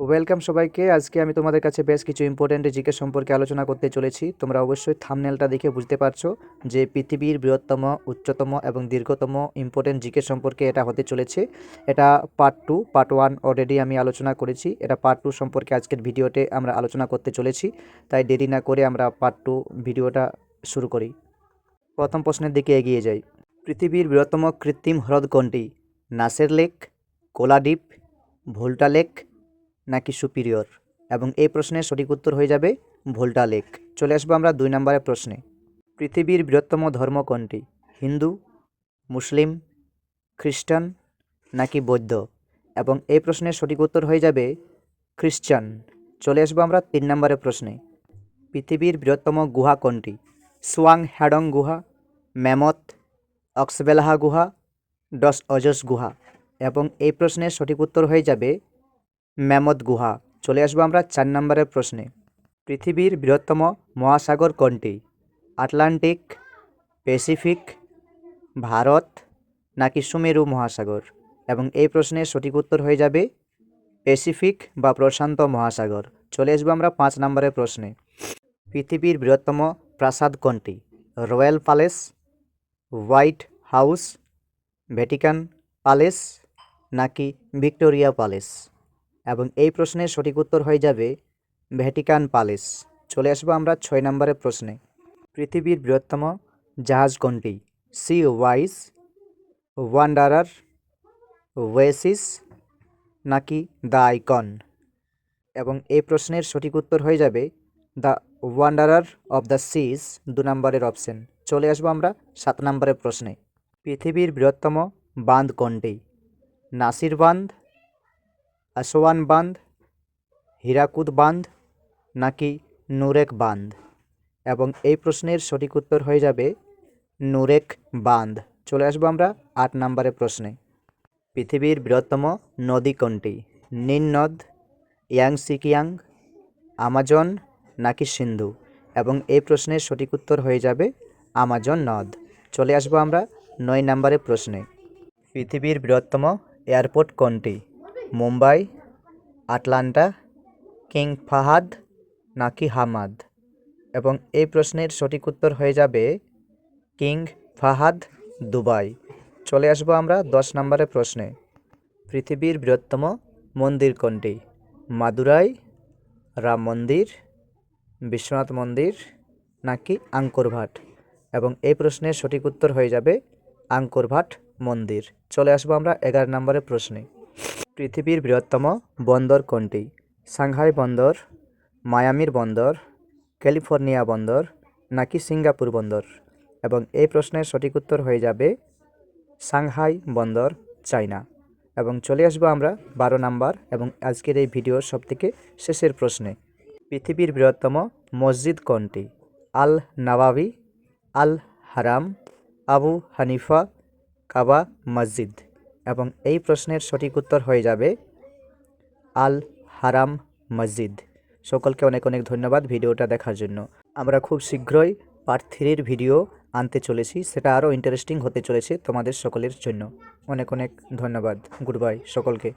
Welcome সবাইকে। আজকে আমি তোমাদের কাছে বেশ কিছু ইম্পর্ট্যান্ট জিকে সম্পর্কে আলোচনা করতে চলেছি। তোমরা অবশ্যই থামনেলটা দেখে বুঝতে পারছ যে পৃথিবীর বৃহত্তম, উচ্চতম এবং দীর্ঘতম ইম্পর্ট্যান্ট জিকে সম্পর্কে এটা হতে চলেছে। এটা part two part one already আমি আলোচনা করেছি। এটা পার্ট টু সম্পর্কে আজকের ভিডিওতে আমরা আলোচনা করতে চলেছি। তাই দেরি না করে আমরা পার্ট টু ভিডিওটা শুরু করি। প্রথম প্রশ্নের দিকে এগিয়ে যাই। পৃথিবীর বৃহত্তম কৃত্রিম হ্রদ কোনটি? নাসের লেক, কোলাডিপ, ভোল্টা লেক নাকি সুপিরিয়র? এবং এই প্রশ্নের সঠিক উত্তর হয়ে যাবে ভোল্টা লেক। চলে আসব আমরা দুই নম্বরের প্রশ্নে। পৃথিবীর বৃহত্তম ধর্ম কোনটি? হিন্দু, মুসলিম, খ্রিস্টান নাকি বৌদ্ধ? এবং এই প্রশ্নের সঠিক উত্তর হয়ে যাবে খ্রিস্টান। চলে আসব আমরা তিন নম্বরের প্রশ্নে। পৃথিবীর বৃহত্তম গুহা কোনটি? সোয়াং হ্যাডং গুহা, ম্যামথ, অক্সবেলাহা গুহা, ডস অজস গুহা। এবং এই প্রশ্নের সঠিক উত্তর হয়ে যাবে ম্যামথ গুহা। চলে আসব আমরা চার নম্বরের প্রশ্নে। পৃথিবীর বৃহত্তম মহাসাগর কোনটি? আটলান্টিক, প্যাসিফিক, ভারত, নাকি সুমেরু মহাসাগর? এবং এই প্রশ্নের সঠিক উত্তর হয়ে যাবে প্যাসিফিক বা প্রশান্ত মহাসাগর। চলে আসব আমরা পাঁচ নম্বরের প্রশ্নে। পৃথিবীর বৃহত্তম প্রাসাদ কোনটি? Royal palace, white house, Vatican palace, নাকি ভিক্টোরিয়া প্যালেস? এবং এই প্রশ্নের সঠিক উত্তর হয়ে যাবে ভ্যাটিকান প্যালেস। চলে আসব আমরা ছয় নম্বরের প্রশ্নে। পৃথিবীর বৃহত্তম জাহাজ কোনটি? সি ওয়াইস, ওয়ান্ডারার, ওয়েসিস নাকি দ্য আইকন? এবং এই প্রশ্নের সঠিক উত্তর হয়ে যাবে the wanderer of the seas দু নম্বরের অপশন। চলে আসব আমরা সাত নম্বরের প্রশ্নে। পৃথিবীর বৃহত্তম বাঁধ কোনটি? নাসির বাঁধ আসওয়ান বাঁধ, হীরাকুদ বাঁধ নাকি নুরেক বাঁধ? এবং এই প্রশ্নের সঠিক উত্তর হয়ে যাবে নুরেক বাঁধ। চলে আসব আমরা আট নম্বরের প্রশ্নে। পৃথিবীর বৃহত্তম নদী কোনটি? নীল নদ, ইয়াং ইয়াংসিকিয়াং আমাজন নাকি সিন্ধু? এবং এই প্রশ্নের সঠিক উত্তর হয়ে যাবে আমাজন নদ। চলে আসব আমরা নয় নম্বরের প্রশ্নে। পৃথিবীর বৃহত্তম এয়ারপোর্ট কোনটি? মুম্বাই, আটলান্টা, কিং ফাহাদ নাকি হামাদ? এবং এই প্রশ্নের সঠিক উত্তর হয়ে যাবে কিং ফাহাদ দুবাই। চলে আসব আমরা দশ নম্বরের প্রশ্নে। পৃথিবীর বৃহত্তম মন্দির কোনটি? মাদুরাই, রাম মন্দির, বিশ্বনাথ মন্দির নাকি আঙ্করভাট? এবং এই প্রশ্নের সঠিক উত্তর হয়ে যাবে আঙ্করভাট মন্দির। চলে আসব আমরা এগারো নম্বরের প্রশ্নে। পৃথিবীর বৃহত্তম বন্দর কোনটি? সাংহাই বন্দর, মায়ামির বন্দর, ক্যালিফোর্নিয়া বন্দর নাকি সিঙ্গাপুর বন্দর? এবং এই প্রশ্নের সঠিক উত্তর হয়ে যাবে সাংহাই বন্দর, চায়না। এবং চলে আসব আমরা বারো নাম্বার এবং আজকের এই ভিডিওর সবথেকে শেষের প্রশ্নে। পৃথিবীর বৃহত্তম মসজিদ কোনটি? আল নওয়াবি, আল হারাম, আবু হানিফা, কাবা, মসজিদ। এবং এই প্রশ্নের সঠিক উত্তর হয়ে যাবে আল হারাম মসজিদ। সকলকে অনেক অনেক ধন্যবাদ ভিডিওটা দেখার জন্য। আমরা খুব শীঘ্রই পার্ট থ্রির ভিডিও আনতে চলেছি। সেটা আরও ইন্টারেস্টিং হতে চলেছে তোমাদের সকলের জন্য। অনেক অনেক ধন্যবাদ। গুড বাই সকলকে।